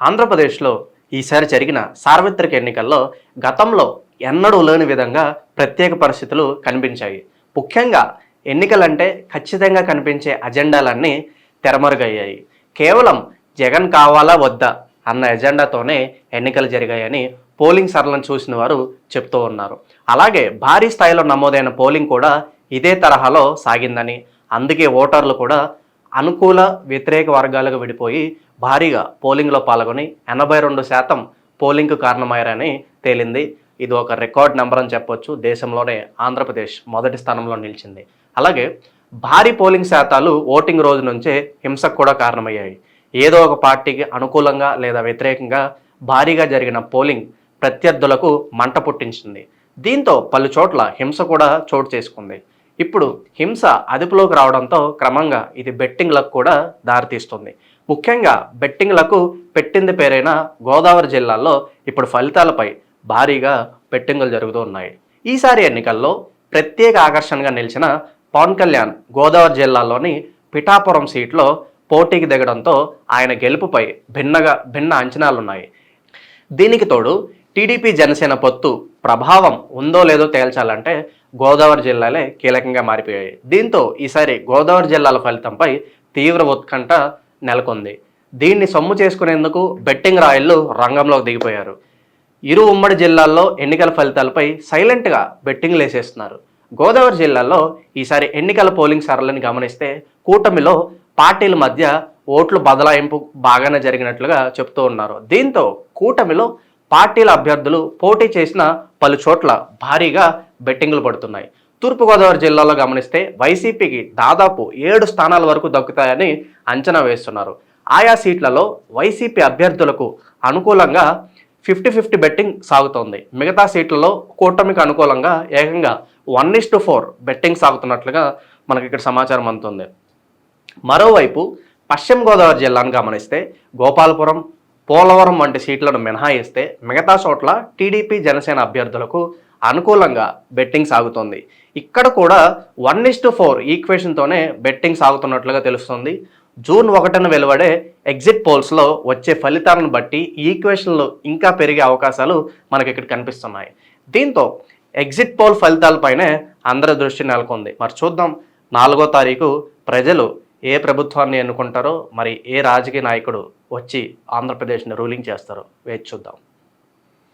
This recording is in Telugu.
ఆంధ్రప్రదేశ్లో ఈసారి జరిగిన సార్వత్రిక ఎన్నికల్లో గతంలో ఎన్నడూ లేని విధంగా ప్రత్యేక పరిస్థితులు కనిపించాయి. ముఖ్యంగా ఎన్నికలంటే ఖచ్చితంగా కనిపించే అజెండాలన్నీ తెరమరుగయ్యాయి. కేవలం జగన్ కావాలా వద్దా అన్న ఎజెండాతోనే ఎన్నికలు జరిగాయని పోలింగ్ సరళను చూసిన వారు చెప్తూ ఉన్నారు. అలాగే భారీ స్థాయిలో నమోదైన పోలింగ్ కూడా ఇదే తరహాలో సాగిందని అందుకే ఓటర్లు కూడా అనుకూల వ్యతిరేక వర్గాలుగా విడిపోయి భారీగా పోలింగ్లో పాల్గొని ఎనభై రెండు శాతం పోలింగ్కు కారణమయ్యారని తేలింది. ఇది ఒక రికార్డ్ నెంబర్ అని చెప్పొచ్చు. దేశంలోనే ఆంధ్రప్రదేశ్ మొదటి స్థానంలో నిలిచింది. అలాగే భారీ పోలింగ్ శాతాలు ఓటింగ్ రోజు నుంచే హింసకు కూడా కారణమయ్యాయి. ఏదో ఒక పార్టీకి అనుకూలంగా లేదా వ్యతిరేకంగా భారీగా జరిగిన పోలింగ్ ప్రత్యర్థులకు మంట పుట్టించింది. దీంతో పలు చోట్ల హింస కూడా చోటు చేసుకుంది. ఇప్పుడు హింస అదుపులోకి రావడంతో క్రమంగా ఇది బెట్టింగ్లకు కూడా దారితీస్తుంది. ముఖ్యంగా బెట్టింగ్లకు పెట్టింది పేరైన గోదావరి జిల్లాలో ఇప్పుడు ఫలితాలపై భారీగా బెట్టింగులు జరుగుతూ ఉన్నాయి. ఈసారి ఎన్నికల్లో ప్రత్యేక ఆకర్షణగా నిలిచిన పవన్ కళ్యాణ్ గోదావరి జిల్లాలోని పిఠాపురం సీట్లో పోటీకి దిగడంతో ఆయన గెలుపుపై భిన్నగా భిన్న అంచనాలున్నాయి. దీనికి తోడు టీడీపీ జనసేన పొత్తు ప్రభావం ఉందో లేదో తేల్చాలంటే గోదావరి జిల్లాలే కీలకంగా మారిపోయాయి. దీంతో ఈసారి గోదావరి జిల్లాల ఫలితంపై తీవ్ర ఉత్కంఠ నెలకొంది. దీన్ని సొమ్ము చేసుకునేందుకు బెట్టింగ్ రాయళ్ళు రంగంలోకి దిగిపోయారు. ఇరు ఉమ్మడి జిల్లాల్లో ఎన్నికల ఫలితాలపై సైలెంట్గా బెట్టింగ్లు వేసేస్తున్నారు. గోదావరి జిల్లాలో ఈసారి ఎన్నికల పోలింగ్ సరళిని గమనిస్తే కూటమిలో పార్టీల మధ్య ఓట్లు బదలాయింపు బాగానే జరిగినట్లుగా చెప్తూ ఉన్నారు. దీంతో కూటమిలో పార్టీల అభ్యర్థులు పోటీ చేసిన పలు చోట్ల భారీగా బెట్టింగులు పడుతున్నాయి. తూర్పుగోదావరి జిల్లాలో గమనిస్తే వైసీపీకి దాదాపు ఏడు స్థానాల వరకు దక్కుతాయని అంచనా వేస్తున్నారు. ఆయా సీట్లలో వైసీపీ అభ్యర్థులకు అనుకూలంగా ఫిఫ్టీ ఫిఫ్టీ బెట్టింగ్ సాగుతోంది. మిగతా సీట్లలో కూటమికి అనుకూలంగా ఏకంగా one is to four betting సాగుతున్నట్లుగా మనకి ఇక్కడ సమాచారం అందుతుంది. మరోవైపు పశ్చిమ గోదావరి జిల్లాను గమనిస్తే గోపాలపురం పోలవరం వంటి సీట్లను మినహాయిస్తే మిగతా చోట్ల టీడీపీ జనసేన అభ్యర్థులకు అనుకూలంగా బెట్టింగ్ సాగుతోంది. ఇక్కడ కూడా వన్ ఇస్ టు ఫోర్ ఈక్వేషన్తోనే బెట్టింగ్ సాగుతున్నట్లుగా తెలుస్తుంది. జూన్ ఒకటిన వెలువడే ఎగ్జిట్ పోల్స్లో వచ్చే ఫలితాలను బట్టి ఈక్వేషన్లు ఇంకా పెరిగే అవకాశాలు మనకి ఇక్కడ కనిపిస్తున్నాయి. దీంతో ఎగ్జిట్ పోల్ ఫలితాలపైనే అందరి దృష్టి నెలకొంది. మరి చూద్దాం నాలుగో తారీఖు ప్రజలు ఏ ప్రభుత్వాన్ని ఎన్నుకుంటారో మరి ఏ రాజకీయ నాయకుడు వచ్చి ఆంధ్రప్రదేశ్ని రూలింగ్ చేస్తారు. వేచి చూద్దాం.